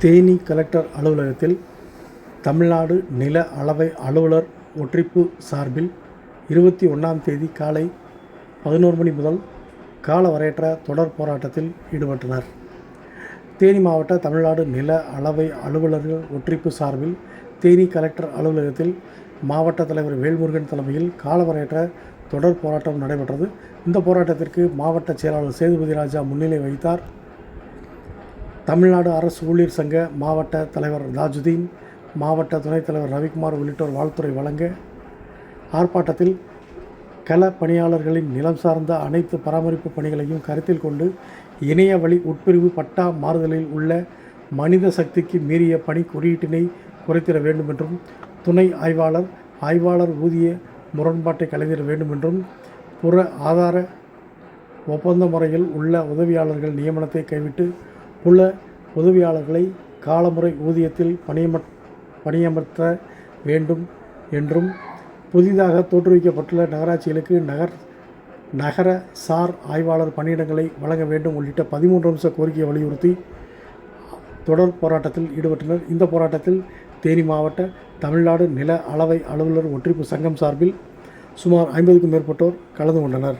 Theni collector அலுவலகத்தில் தமிழ்நாடு நில அளவை அலுவலர் ஒற்றிப்பு சார்பில் இருபத்தி ஒன்றாம் தேதி காலை பதினோரு மணி முதல் காலவரையற்ற தொடர் போராட்டத்தில் ஈடுபட்டனர். தேனி மாவட்ட தமிழ்நாடு நில அளவை அலுவலர்கள் ஒற்றிப்பு சார்பில் தேனி கலெக்டர் அலுவலகத்தில் மாவட்ட தலைவர் வேல்முருகன் தலைமையில் காலவரையற்ற தொடர் போராட்டம் நடைபெற்றது. இந்த போராட்டத்திற்கு மாவட்ட செயலாளர் சேதுபதி ராஜா முன்னிலை வகித்தார். தமிழ்நாடு அரசு ஊழியர் சங்க மாவட்ட தலைவர் தாஜுதீன் மாவட்ட துணைத் தலைவர் ரவிக்குமார் உள்ளிட்டோர் வாழ்த்துறை வழங்க ஆர்ப்பாட்டத்தில் கள பணியாளர்களின் நிலம் சார்ந்த அனைத்து பராமரிப்பு பணிகளையும் கருத்தில் கொண்டு இணைய வழி உட்பிரிவு பட்டா மாறுதலில் உள்ள மனித சக்திக்கு மீறிய பணி குறியீட்டினை குறைத்திட வேண்டும் என்றும் துணை ஆய்வாளர் ஆய்வாளர் ஊதிய முரண்பாட்டை கலைந்திட வேண்டும் என்றும் புற ஆதார ஒப்பந்த முறையில் உள்ள உதவியாளர்கள் நியமனத்தை கைவிட்டு புல உதவியாளர்களை காலமுறை ஊதியத்தில் பணியம பணியமர்த்த வேண்டும் என்றும் புதிதாக தோற்றுவிக்கப்பட்டுள்ள நகராட்சிகளுக்கு நகர் நகர சார் ஆய்வாளர் பணியிடங்களை வழங்க வேண்டும் உள்ளிட்ட பதிமூன்று அம்ச கோரிக்கையை வலியுறுத்தி தொடர் போராட்டத்தில் ஈடுபட்டனர். இந்த போராட்டத்தில் தேனி மாவட்ட தமிழ்நாடு நில அளவை அலுவலர் ஒற்றிப்பு சங்கம் சார்பில் சுமார் ஐம்பதுக்கும் மேற்பட்டோர் கலந்து கொண்டனர்.